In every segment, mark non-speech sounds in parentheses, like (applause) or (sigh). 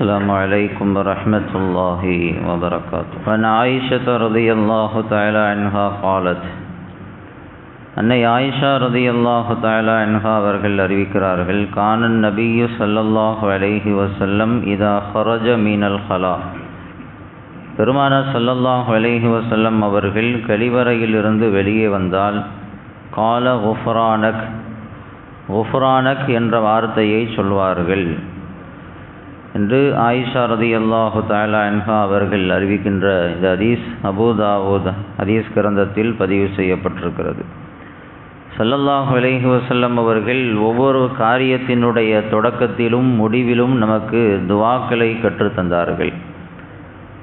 السلام عليكم ورحمة الله وبركاته وعن عائشة رضي الله تعالى عنها قالت அன்னை ஆயிஷா ரதி அல்லாஹு தாலா அன்ஹா அவர்கள் அறிவிக்கிறார்கள் கானன் நபியு சல்லல்லாஹு அலைஹி வசல்லம் இதா ஹரஜ மீனல் ஹலா பெருமானார் சல்லல்லாஹு அலைஹி வசல்லம் அவர்கள் கழிவறையிலிருந்து வெளியே வந்தால் கால குஃப்ரானக் குஃப்ரானக் என்ற வார்த்தையை சொல்வார்கள் என்று ஆயிஷா ரதி அல்லாஹு தாலா அன்ஹா அவர்கள் அறிவிக்கின்ற இந்த ஹதீஸ் அபூதாவூத் ஹதீஸ் கிரந்தத்தில் பதிவு செய்யப்பட்டிருக்கிறது. சல்லல்லாஹு அலைஹி வசல்லம் அவர்கள் ஒவ்வொரு காரியத்தினுடைய தொடக்கத்திலும் முடிவிலும் நமக்கு துவாக்களை கற்றுத்தந்தார்கள்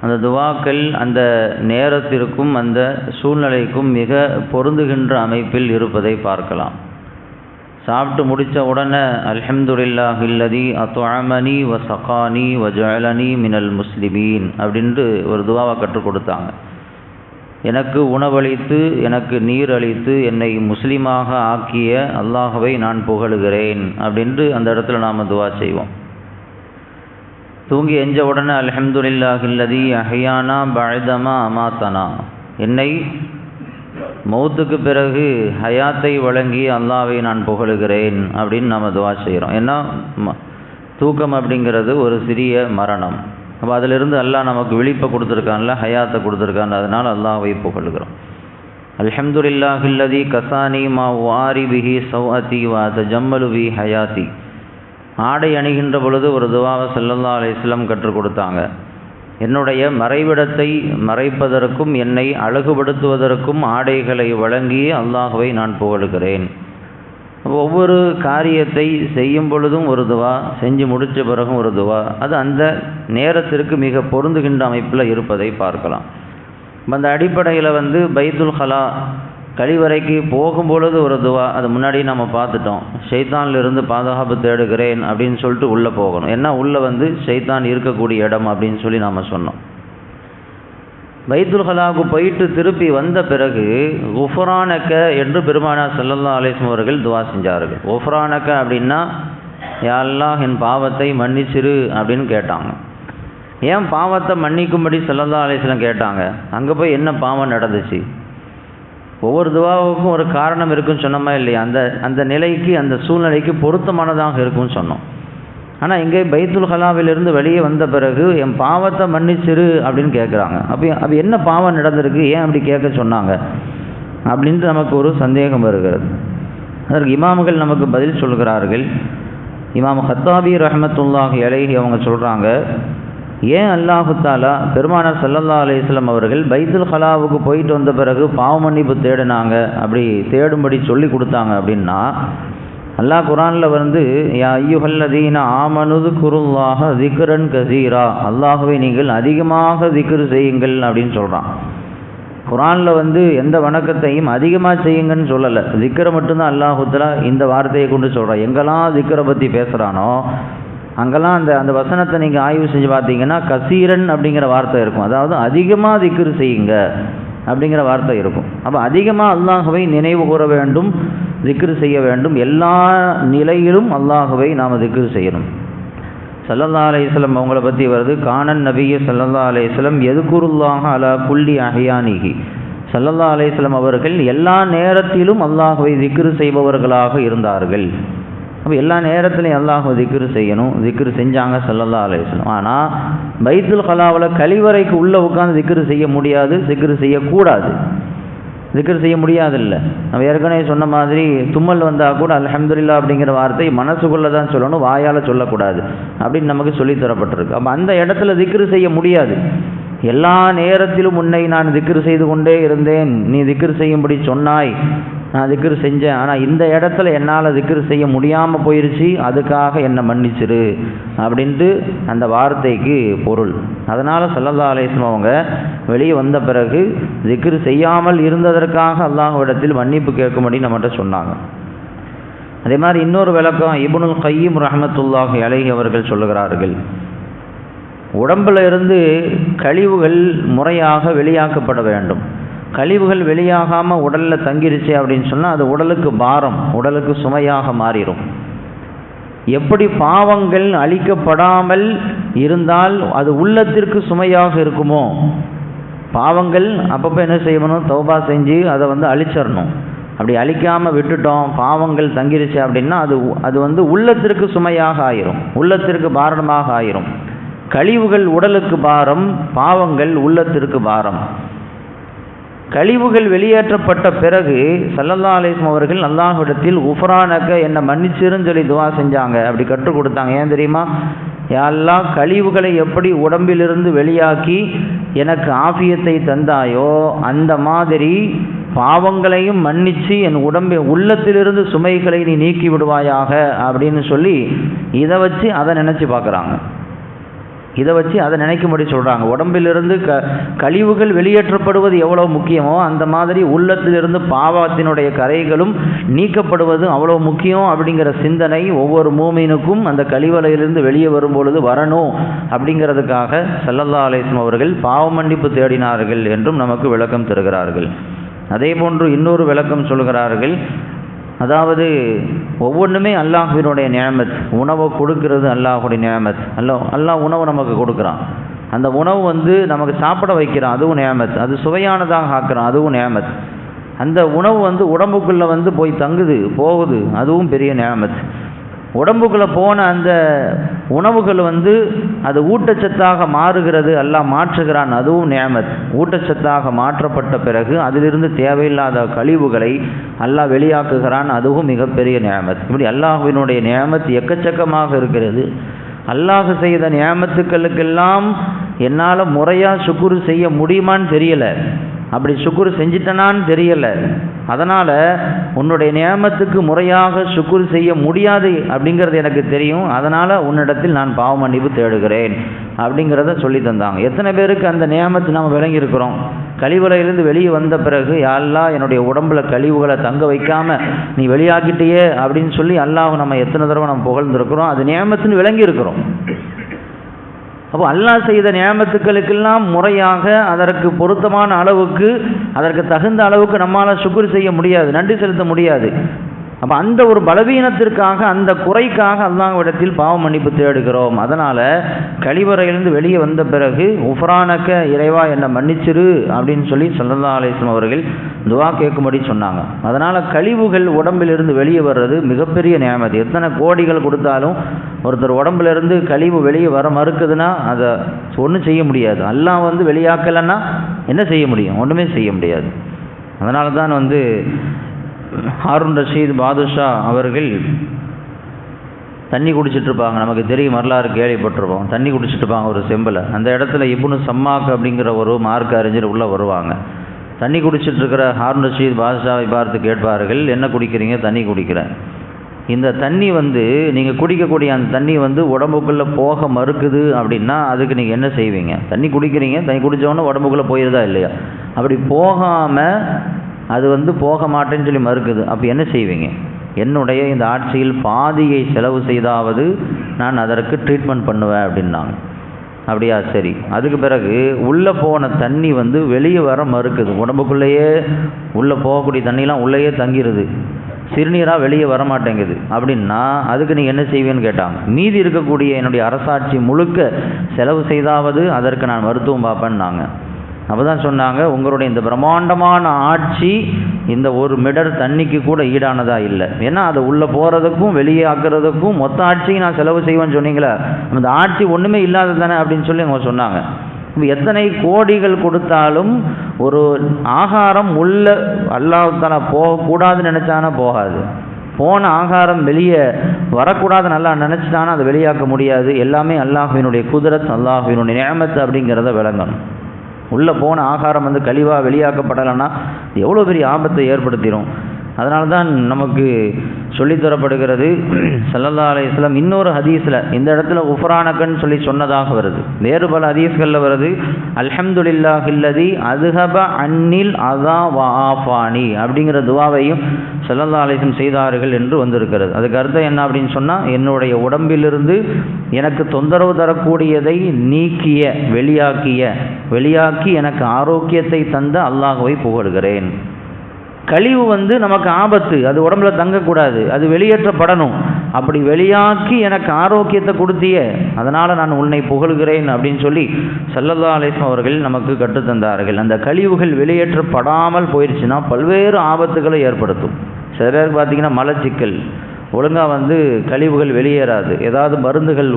அந்த துவாக்கள் அந்த நேரத்திற்கும் அந்த சூழ்நிலைக்கும் மிக பொருந்துகின்ற அமைப்பில் இருப்பதை பார்க்கலாம். சாப்பிட்டு முடித்த உடனே அல்ஹம்துலில்லாஹ் இல்லதி அத்வாமனி வ சகானி வ ஜலனி மினல் முஸ்லிமீன் அப்படின்ட்டு ஒரு துவாவை கற்றுக் கொடுத்தாங்க. எனக்கு உணவளித்து எனக்கு நீர் அளித்து என்னை முஸ்லீமாக ஆக்கிய அல்லாஹவை நான் புகழுகிறேன் அப்படின்ட்டு அந்த இடத்துல நாம் துவா செய்வோம். தூங்கி எஞ்ச உடனே அல்ஹம்துலில்லாஹில்லதி அஹியானா பழதமா அமாத்தனா என்னை மௌத்துக்கு பிறகு ஹயாத்தை வழங்கி அல்லாவை நான் புகழுகிறேன் அப்படின்னு நம்ம துவா செய்கிறோம் ஏன்னா தூக்கம் அப்படிங்கிறது ஒரு சிறிய மரணம். அப்போ அதிலிருந்து அல்லாஹ் நமக்கு விழிப்பை கொடுத்துருக்கான்ல ஹயாத்தை கொடுத்துருக்கான் அதனால் அல்லாஹை புகழுகிறோம். அல்ஹம்துலில்லாஹில்லதி கசானி மா வாரி பிஹி சௌஅத்தி வா தஜம்மலு பி ஹயாத்தி ஆடை அணிகின்ற பொழுது ஒரு துவாவை சல்லல்லா அலிஸ்லாம் கற்றுக் கொடுத்தாங்க. என்னுடைய மறைவிடத்தை மறைப்பதற்கும் என்னை அழகுபடுத்துவதற்கும் ஆடைகளை வழங்கி அல்லாஹுவை நான் புகழுகிறேன். ஒவ்வொரு காரியத்தை செய்யும் பொழுதும் ஒரு துவா செஞ்சு முடித்த பிறகும் ஒரு துவா. அது அந்த நேரத்திற்கு மிக பொருந்துகின்ற அமைப்பில் இருப்பதை பார்க்கலாம். அந்த அடிப்படையில் வந்து பைத்துல் ஹலா கழிவறைக்கு போகும்பொழுது ஒரு துவா அது முன்னாடி நம்ம பார்த்துட்டோம். ஷைத்தான்லேருந்து பாதுகாப்பு தேடுகிறேன் அப்படின்னு சொல்லிட்டு உள்ளே போகணும். ஏன்னா உள்ளே வந்து ஷைத்தான் இருக்கக்கூடிய இடம் அப்படின்னு சொல்லி நாம் சொன்னோம். பைத்துல் ஹலாவுக்கு போயிட்டு திருப்பி வந்த பிறகு உஃபரானக்க என்று பெருமானார் சல்லல்லா அலிஸ்லம் அவர்கள் துவா செஞ்சார்கள். உஃபரானக்க அப்படின்னா யாரெல்லாம் என் பாவத்தை மன்னிச்சிரு அப்படின்னு கேட்டாங்க. ஏன் பாவத்தை மன்னிக்கும்படி சல்லல்லா அலிஸ்லம் கேட்டாங்க? அங்கே போய் என்ன பாவம் நடந்துச்சு? ஒவ்வொரு துவாவுக்கும் ஒரு காரணம் இருக்குன்னு சொன்னோமா இல்லையா? அந்த அந்த நிலைக்கு அந்த சூழ்நிலைக்கு பொருத்தமானதாக இருக்கும்னு சொன்னோம். ஆனால் இங்கே பைத்துல் ஹலாவிலிருந்து வெளியே வந்த பிறகு என் பாவத்தை மன்னிச்சிரு அப்படின்னு கேட்குறாங்க அப்போ அப்போ என்ன பாவம் நடந்திருக்கு? ஏன் அப்படி கேட்க சொன்னாங்க? அப்படின்ட்டு நமக்கு ஒரு சந்தேகம் வருகிறது. அதற்கு இமாம்கள் நமக்கு பதில் சொல்கிறார்கள். இமாம் ஹத்தாபி ரஹமத்துல்லாஹ் இலகி அவங்க சொல்கிறாங்க ஏன் அல்லாஹு தாலா பெருமானார் சல்லல்லா அலிஸ்லாம் அவர்கள் பைத்துல் ஹலாவுக்கு போயிட்டு வந்த பிறகு பாவ மன்னிப்பு தேடினாங்க அப்படி தேடும்படி சொல்லி கொடுத்தாங்க அப்படின்னா அல்லாஹ் குரானில் வந்து யா ஐயுஹல்லதீன ஆமனுது குருல்லாக திக்ரன் கசீரா அல்லாஹுவை நீங்கள் அதிகமாக திக்ரு செய்யுங்கள் அப்படின்னு சொல்கிறான் குரானில் வந்து எந்த வணக்கத்தையும் அதிகமாக செய்யுங்கன்னு சொல்லலை. திக்கரை மட்டும்தான் அல்லாஹுத்தலா இந்த வார்த்தையை கொண்டு சொல்கிறான் எங்கெல்லாம் திக்கரை பற்றி பேசுகிறானோ அங்கெல்லாம் அந்த அந்த வசனத்தை நீங்கள் ஆய்வு செஞ்சு பார்த்தீங்கன்னா கசீரன் அப்படிங்கிற வார்த்தை இருக்கும். அதாவது அதிகமாக திக்ரு செய்யுங்க அப்படிங்கிற வார்த்தை இருக்கும். அப்போ அதிகமாக அல்லாஹவை நினைவு கூற வேண்டும் திக்ரு செய்ய வேண்டும். எல்லா நிலையிலும் அல்லாஹவை நாம் திக்ரு செய்யணும். சல்லல்லா அலையம் அவங்கள பற்றி வருது கானன் நபிய சல்லல்லா அலையம் எதுக்குருல்லாக அலா புள்ளி அஹியானிகி சல்லல்லா அலையம் அவர்கள் எல்லா நேரத்திலும் அல்லாஹுவை திக்ரு செய்பவர்களாக இருந்தார்கள். அப்போ எல்லா நேரத்துலையும் அல்லாஹ் திக்ரு செய்யணும் திக்ரு செஞ்சாங்க சல்லல்லா அலையம் ஆனால் பைத்துல் கலாவில் கழிவறைக்கு உள்ளே உட்காந்து திக்ரு செய்ய முடியாது திக்ரு செய்யக்கூடாது. திக்ரு செய்ய முடியாதில்ல. நம்ம ஏற்கனவே சொன்ன மாதிரி தும்மல் வந்தால் கூட அலமதுல்லா அப்படிங்கிற வார்த்தை மனசுக்குள்ளே தான் சொல்லணும் வாயால் சொல்லக்கூடாது அப்படின்னு நமக்கு சொல்லித்தரப்பட்டிருக்கு அப்போ அந்த இடத்துல திக்ரு செய்ய முடியாது. எல்லா நேரத்திலும் உன்னை நான் திக்ரு செய்து கொண்டே இருந்தேன் நீ திக்ரு செய்யும்படி சொன்னாய் நான் திக்ரு செஞ்சேன். ஆனால் இந்த இடத்துல என்னால் திக்ரு செய்ய முடியாமல் போயிருச்சு. அதுக்காக என்னை மன்னிச்சிரு. அப்படின்ட்டு அந்த வார்த்தைக்கு பொருள். அதனால் சல்லல்லா அலேஸ்லம் அவங்க வெளியே வந்த பிறகு திக்ரு செய்யாமல் இருந்ததற்காக அல்லாஹ்விடத்தில் மன்னிப்பு கேட்கும்படி நம்மகிட்ட சொன்னாங்க. அதே மாதிரி இன்னொரு விளக்கம் இபுனுல் கையீம் ரஹமத்துல்லாஹி அலைஹி அவர்கள் சொல்லுகிறார்கள். உடம்பில் இருந்து கழிவுகள் முறையாக வெளியாக்கப்பட வேண்டும். கழிவுகள் வெளியாகாமல் உடலில் தங்கிருச்சு அப்படின்னு சொன்னால் அது உடலுக்கு பாரம் உடலுக்கு சுமையாக மாறிடும் எப்படி பாவங்கள் அழிக்கப்படாமல் இருந்தால் அது உள்ளத்திற்கு சுமையாக இருக்குமோ? பாவங்கள் அப்பப்போ என்ன செய்யணும்? தௌபா செஞ்சு அதை வந்து அழிச்சிடணும். அப்படி அழிக்காமல் விட்டுட்டோம் பாவங்கள் தங்கிருச்சு அப்படின்னா அது அது வந்து உள்ளத்திற்கு சுமையாக ஆயிரும் உள்ளத்திற்கு பாரமாக ஆயிரும். கழிவுகள் உடலுக்கு பாரம் பாவங்கள் உள்ளத்திற்கு பாரம். கழிவுகள் வெளியேற்றப்பட்ட பிறகு சல்லல்லா அலிஸ்லம் அவர்கள் அல்லாஹிடத்தில் உஃப்ரானக்க என்னை மன்னிச்சிருன்னு சொல்லி துவா செஞ்சாங்க. அப்படி கற்றுக் கொடுத்தாங்க. ஏன் தெரியுமா? யாரெல்லாம் கழிவுகளை எப்படி உடம்பிலிருந்து வெளியாக்கி எனக்கு ஆஃபியத்தை தந்தாயோ அந்த மாதிரி பாவங்களையும் மன்னித்து என் உடம்பை உள்ளத்திலிருந்து சுமைகளை நீ நீக்கி விடுவாயாக அப்படின்னு சொல்லி இதை வச்சு அதை நினச்சி பார்க்குறாங்க. இதை வச்சு அதை நினைக்கும்படி சொல்கிறாங்க உடம்பிலிருந்து க கழிவுகள் வெளியேற்றப்படுவது எவ்வளோ முக்கியமோ அந்த மாதிரி உள்ளத்திலிருந்து பாவத்தினுடைய கரைகளும் நீக்கப்படுவது அவ்வளோ முக்கியம் அப்படிங்கிற சிந்தனை ஒவ்வொரு மூமீனுக்கும் அந்த கழிவலையிலிருந்து வெளியே வரும்பொழுது வரணும் அப்படிங்கிறதுக்காக சல்லல்லா அலேஸ்லம் அவர்கள் பாவ மன்னிப்பு தேடினார்கள் என்றும் நமக்கு விளக்கம் தருகிறார்கள். அதே போன்று இன்னொரு விளக்கம் சொல்கிறார்கள். அதாவது ஒவ்வொன்றுமே அல்லாஹுவினுடைய நியமத். உணவை கொடுக்கறது அல்லாஹுடைய நியமத். அல்லோ அல்லாஹ் உணவு நமக்கு கொடுக்குறான். அந்த உணவு வந்து நமக்கு சாப்பிட வைக்கிறான் அதுவும் நியமத். அது சுவையானதாக ஆக்குறான் அதுவும் நியமத். அந்த உணவு வந்து உடம்புக்குள்ளே வந்து போய் தங்குது போகுது அதுவும் பெரிய நியமத். உடம்புக்குள்ளே போன அந்த உணவுகள் வந்து அது ஊட்டச்சத்தாக மாறுகிறது எல்லாம் மாற்றுகிறான். அதுவும் நியமத். ஊட்டச்சத்தாக மாற்றப்பட்ட பிறகு அதிலிருந்து தேவையில்லாத கழிவுகளை அல்லாஹ் வெளியாக்குகிறான். அதுவும் மிகப்பெரிய நியமத். இப்படி அல்லாஹுவினுடைய நியமத் எக்கச்சக்கமாக இருக்கிறது. அல்லாஹ் செய்த நியமத்துக்களுக்கெல்லாம் என்னால் முறையாக சுக்குரு செய்ய முடியுமான்னு தெரியலை. அப்படி சுக்குர் செஞ்சிட்டனான்னு தெரியலை. அதனால் உன்னுடைய நியமத்துக்கு முறையாக சுக்குர் செய்ய முடியாது அப்படிங்கிறது எனக்கு தெரியும். அதனால் உன்னிடத்தில் நான் பாவ மன்னிப்பு தேடுகிறேன் அப்படிங்கிறத சொல்லி தந்தாங்க. எத்தனை பேருக்கு அந்த நியமத்தை நம்ம விளங்கியிருக்கிறோம்? கழிவுறையிலிருந்து வெளியே வந்த பிறகு யாரெல்லாம் என்னுடைய உடம்புல கழிவுகளை தங்க வைக்காமல் நீ வெளியாக்கிட்டேயே அப்படின்னு சொல்லி அல்லாஹ் நம்ம எத்தனை தடவை நம்ம புகழ்ந்துருக்கிறோம். அது நியமத்துன்னு விளங்கியிருக்கிறோம். அப்போ அல்லாஹ் செய்த நியமத்துக்களுக்கெல்லாம் முறையாக அதற்கு பொருத்தமான அளவுக்கு அதற்கு தகுந்த அளவுக்கு நம்மளால் சுக்குர் செய்ய முடியாது நன்றி செலுத்த முடியாது. அப்போ அந்த ஒரு பலவீனத்திற்காக அந்த குறைக்காக அல்லாஹ்விடத்தில் பாவ மன்னிப்பு தேடுகிறோம். அதனால் கழிவறையிலிருந்து வெளியே வந்த பிறகு உஃப்ரானக்க இறைவா என்னை மன்னிச்சிரு அப்படின்னு சொல்லி சல்லல்லா அலிஸ்லாம் அவர்கள் துவா கேட்கும்படி சொன்னாங்க. அதனால் கழிவுகள் உடம்பிலிருந்து வெளியே வர்றது மிகப்பெரிய நியமதி எத்தனை கோடிகள் கொடுத்தாலும் ஒருத்தர் உடம்புலேருந்து கழிவு வெளியே வர மறுக்குதுன்னா அதை ஒன்றும் செய்ய முடியாது. எல்லாம் வந்து வெளியாக்கலைன்னா என்ன செய்ய முடியும்? ஒன்றுமே செய்ய முடியாது. அதனால தான் வந்து ஹாரூன் ரஷீத் பாதுஷா அவர்கள் தண்ணி குடிச்சிட்ருப்பாங்க நமக்கு தெரியும் வரலாறு கேள்விப்பட்டிருப்போம். தண்ணி குடிச்சிட்டு இருப்பாங்க ஒரு செம்பில். அந்த இடத்துல இப்னு சம்மாக்கு அப்படிங்கிற ஒரு மார்க் அறிஞர் உள்ளே வருவாங்க. தண்ணி குடிச்சிட்டு இருக்கிற ஹாரூன் ரஷீத் பாதுஷாவை பார்த்து கேட்பார்கள் என்ன குடிக்கிறீங்க? தண்ணி குடிக்கிறேன். இந்த தண்ணி வந்து நீங்கள் குடிக்கக்கூடிய அந்த தண்ணி வந்து உடம்புக்குள்ளே போக மறுக்குது அப்படின்னா அதுக்கு நீங்கள் என்ன செய்வீங்க? தண்ணி குடிக்கிறீங்க தண்ணி குடித்தவொடனே உடம்புக்குள்ளே போயிருதா இல்லையா? அப்படி போகாமல் அது வந்து போக மாட்டேன்னு சொல்லி மறுக்குது. அப்போ என்ன செய்வீங்க? என்னுடைய இந்த ஆட்சியில் பாதியை செலவு செய்தாவது நான் அதற்கு ட்ரீட்மெண்ட் பண்ணுவேன் அப்படின்னாங்க. அப்படியா? சரி. அதுக்கு பிறகு உள்ளே போன தண்ணி வந்து வெளியே வர மறுக்குது. உடம்புக்குள்ளேயே உள்ளே போகக்கூடிய தண்ணிலாம் உள்ளேயே தங்கிடுது சிறுநீராக வெளியே வர மாட்டேங்குது. அப்படின்னா அதுக்கு நீங்கள் என்ன செய்வேன்னு கேட்டாங்க மீதி இருக்கக்கூடிய என்னுடைய அரசாட்சி முழுக்க செலவு செய்தாவது அதற்கு நான் மருத்துவம் பார்ப்பேன்னாங்க. அப்போ தான் சொன்னாங்க உங்களுடைய இந்த பிரம்மாண்டமான ஆட்சி இந்த ஒரு மிடர் தண்ணிக்கு கூட ஈடானதாக இல்லை. ஏன்னா அதை உள்ளே போகிறதுக்கும் வெளியே ஆக்குறதுக்கும் மொத்த ஆட்சிக்கு நான் செலவு செய்வேன்னு சொன்னீங்களே அந்த ஆட்சி ஒன்றுமே இல்லாதது தானே அப்படின்னு சொல்லி அவங்க சொன்னாங்க. எத்தனை கோடிகள் கொடுத்தாலும் ஒரு ஆகாரம் உள்ள அல்லாஹால போகக்கூடாதுன்னு நினச்சானா போகாது. போன ஆகாரம் வெளியே வரக்கூடாது நல்லா நினச்சிட்டானா அதை வெளியாக்க முடியாது. எல்லாமே அல்லாஹுவினுடைய குதிரத் அல்லாஹுவினுடைய நியமத்து அப்படிங்கிறத விளங்கணும். உள்ளே போன ஆகாரம் வந்து கழிவாக வெளியாக்கப்படலைன்னா எவ்வளோ பெரிய ஆபத்தை ஏற்படுத்திடும். அதனால தான் நமக்கு சொல்லித்தரப்படுகிறது சல்லல்லா (clears throat) அலையம் இன்னொரு ஹதீஸில் இந்த இடத்துல உஃப்ரானக்கன்னு சொல்லி சொன்னதாக வருது. வேறு பல ஹதீஸ்களில் வருது அல்ஹம்துலில்லா ஹில்லதி அதுஹப அன்னில் அதா வாஃபானி அப்படிங்கிற துவாவையும் சல்லல்லா அலையம் செய்தார்கள் என்று வந்திருக்கிறது. அதுக்கு அர்த்தம் என்ன அப்படின்னு சொன்னால் என்னுடைய உடம்பிலிருந்து எனக்கு தொந்தரவு தரக்கூடியதை நீக்கிய வெளியாக்கிய வெளியாக்கி எனக்கு ஆரோக்கியத்தை தந்த அல்லாஹுவை புகழ்கிறேன். கழிவு வந்து நமக்கு ஆபத்து. அது உடம்புல தங்கக்கூடாது. அது வெளியேற்றப்படணும். அப்படி வெளியாக்கி எனக்கு ஆரோக்கியத்தை கொடுத்திய அதனால் நான் உன்னை புகழ்கிறேன் அப்படின்னு சொல்லி சல்லல்லா அலிஸ்லாம் அவர்கள் நமக்கு கற்றுத்தந்தார்கள் அந்த கழிவுகள் வெளியேற்றப்படாமல் போயிடுச்சுன்னா பல்வேறு ஆபத்துகளை ஏற்படுத்தும். சில பேருக்கு பார்த்திங்கன்னா மலச்சிக்கல். ஒழுங்காக வந்து கழிவுகள் வெளியேறாது. ஏதாவது மருந்துகள்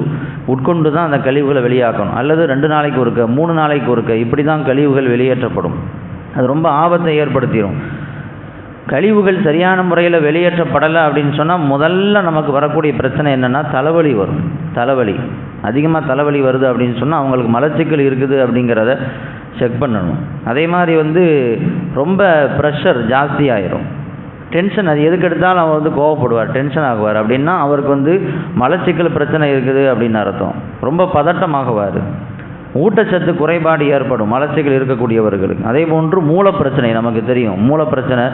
உட்கொண்டு தான் அந்த கழிவுகளை வெளியாக்கணும். அல்லது ரெண்டு நாளைக்கு ஒருக்க மூணு நாளைக்கு ஒருக்க இப்படி தான் கழிவுகள் வெளியேற்றப்படும். அது ரொம்ப ஆபத்தை ஏற்படுத்திடும் கழிவுகள் சரியான முறையில் வெளியேற்றப்படலை அப்படின்னு சொன்னால் முதல்ல நமக்கு வரக்கூடிய பிரச்சனை என்னென்னா தலைவலி வரும். தலைவலி. அதிகமாக தலைவலி வருது அப்படின்னு சொன்னால் அவங்களுக்கு மலச்சிக்கல் இருக்குது அப்படிங்கிறத செக் பண்ணணும். அதே மாதிரி வந்து ரொம்ப ப்ரெஷர் ஜாஸ்தி ஆயிரும். டென்ஷன் அது எதுக்கு எடுத்தாலும் அவர் வந்து கோவப்படுவார். டென்ஷன் ஆகுவார். அப்படின்னா அவருக்கு வந்து மலச்சிக்கல் பிரச்சனை இருக்குது அப்படின்னு அர்த்தம். ரொம்ப பதட்டமாகுவார். ஊட்டச்சத்து குறைபாடு ஏற்படும். மலச்சிக்கல் இருக்கக்கூடியவர்களுக்கு. அதே போன்று மூல பிரச்சனை நமக்கு தெரியும். மூல பிரச்சனை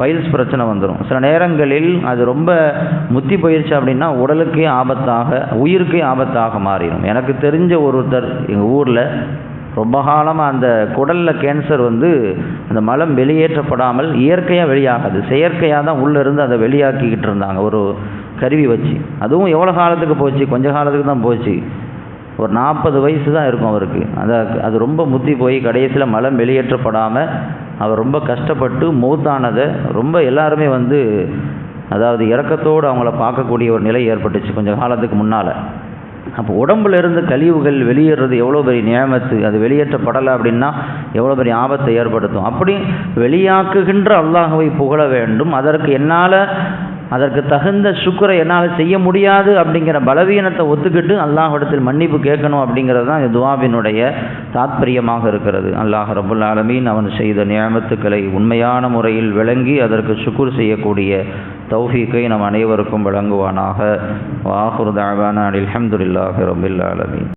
பயில்ஸ் பிரச்சனை வந்துடும் சில நேரங்களில் அது ரொம்ப முத்தி போயிடுச்சு அப்படின்னா உடலுக்கே ஆபத்தாக உயிருக்கே ஆபத்தாக மாறிடும். எனக்கு தெரிஞ்ச ஒருத்தர் எங்கள் ஊரில் ரொம்ப காலமாக அந்த குடலில் கேன்சர் வந்து அந்த மலம் வெளியேற்றப்படாமல் இயற்கையாக வெளியாகாது. செயற்கையாக தான் உள்ளேருந்து அதை வெளியாக்கிக்கிட்டு இருந்தாங்க. ஒரு கருவி வச்சு. அதுவும் எவ்வளோ காலத்துக்கு போச்சு? கொஞ்ச காலத்துக்கு தான் போச்சு. ஒரு நாற்பது வயசு தான் இருக்கும் அவருக்கு. அதை அது ரொம்ப முத்தி போய் கடைசியில் மலம் வெளியேற்றப்படாமல் அவர் ரொம்ப கஷ்டப்பட்டு மூத்தானதை ரொம்ப எல்லாருமே வந்து அதாவது இறக்கத்தோடு அவங்கள பார்க்கக்கூடிய ஒரு நிலை ஏற்பட்டுச்சு கொஞ்சம் காலத்துக்கு முன்னால். அப்போ உடம்புல இருந்து கழிவுகள் வெளியேறது எவ்வளோ பெரிய நியமத்து அது வெளியேற்றப்படலை அப்படின்னா எவ்வளோ பெரிய ஆபத்தை ஏற்படுத்தும். அப்படி வெளியாக்குகின்ற அல்லாஹுவை புகழ வேண்டும். அதற்கு என்னால் அதற்கு தகுந்த சுக்கரை என்னால் செய்ய முடியாது அப்படிங்கிற பலவீனத்தை ஒத்துக்கிட்டு அல்லாஹிடத்தில் மன்னிப்பு கேட்கணும் அப்படிங்கிறது தான் இந்த துவாவினுடைய தாத்பரியமாக இருக்கிறது. அல்லாஹ் ரபுல் ஆலமீன் அவன் செய்த நியமத்துக்களை உண்மையான முறையில் விளங்கி அதற்கு சுக்குர் செய்யக்கூடிய தௌஃபீக்கை நம் அனைவருக்கும் வழங்குவானாக. வாஹுர் தாவான அலமதுல்லாஹி ரபுல் ஆலமீன்.